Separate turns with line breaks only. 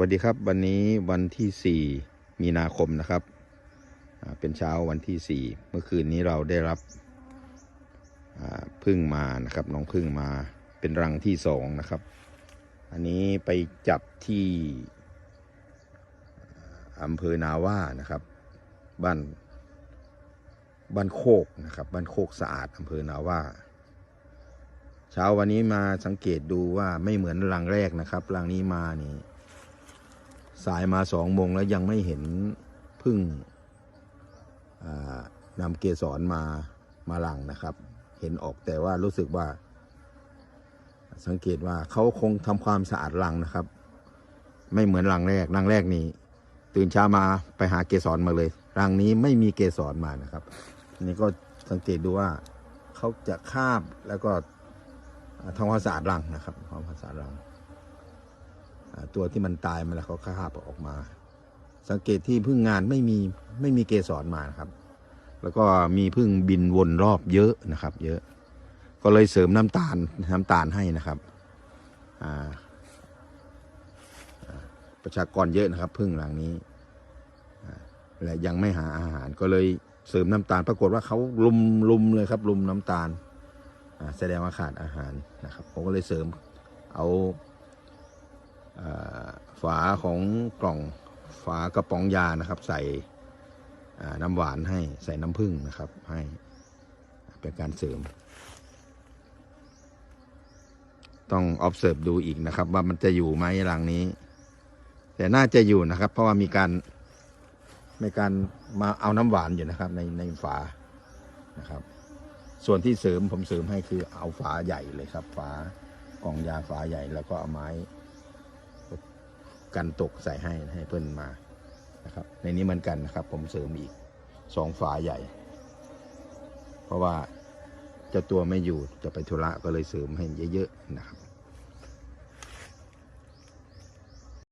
วัสดีครับวันนี้วันที่ 4 มีนาคมนะครับ เป็นเช้าวันที่ 4 เมื่อคืนนี้เราได้รับพึ่งมานะครับน้องพึ่งมาเป็นรังที่สองนะครับ อันนี้ไปจับที่อำเภอนาว่านะครับ บ้านบ้านโคกนะครับ บ้านโคกสะอาดอำเภอนาว่าเช้าวันนี้มาสังเกตดูว่าไม่เหมือนรังแรกนะครับรังนี้มานี่ สายมาสองโมงแล้วยังไม่เห็นพึ่งนำเกสรมามาลังนะครับ เห็นออกแต่ว่ารู้สึกว่า สังเกตว่าเขาคงทำความสะอาดรังนะครับ ไม่เหมือนรังแรกรังแรกนี่ตื่นเช้ามาไปหาเกสรมาเลยรังนี้ไม่มีเกสรมานะครับนนี้ก็สังเกตดูว่าเขาจะคาบแล้วก็ทำความสะอาดรังนะครับทำความสะอาดรัง ตัวที่มันตายมาแล้วเขาคาบออกมา สังเกตที่พึ่งงานไม่มีไม่มีเกสรมานะครับ แล้วก็มีพึ่งบินวนรอบเยอะนะครับ เยอะ ก็เลยเสริมน้ำตาลน้ำตาลให้นะครับอ่าประชากรเยอะนะครับพึ่งหลังนี้และยังไม่หาอาหารก็เลยเสริมน้ำตาล ปรากฏว่าเขาลุมลุมเลยครับลุมน้ำตาลอ่าแสดงว่าขาดอาหารนะครับผมก็เลยเสริมเอา ฝาของกล่องฝากระป๋องยานะครับ ใส่น้ำหวานให้ใส่น้ำผึ้งนะครับ ให้เป็นการเสริม ต้อง observe ดูอีกนะครับ ว่ามันจะอยู่ไหมหลังนี้ แต่น่าจะอยู่นะครับ เพราะว่ามีการมีการมาเอาน้ำหวานอยู่นะครับ ในในฝานะครับ ส่วนที่เสริมผมเสริมให้คือเอาฝาใหญ่เลยครับ ฝากล่องยาฝาใหญ่แล้วก็เอาไม้ กันตกใส่ให้ให้เพื่อนมานะครับ ในนี้เหมือนกันนะครับ ผมเสริมอีกสองฝาใหญ่ เพราะว่าเจ้าตัวไม่อยู่จะไปธุระก็เลยเสริมให้เยอะๆนะครับ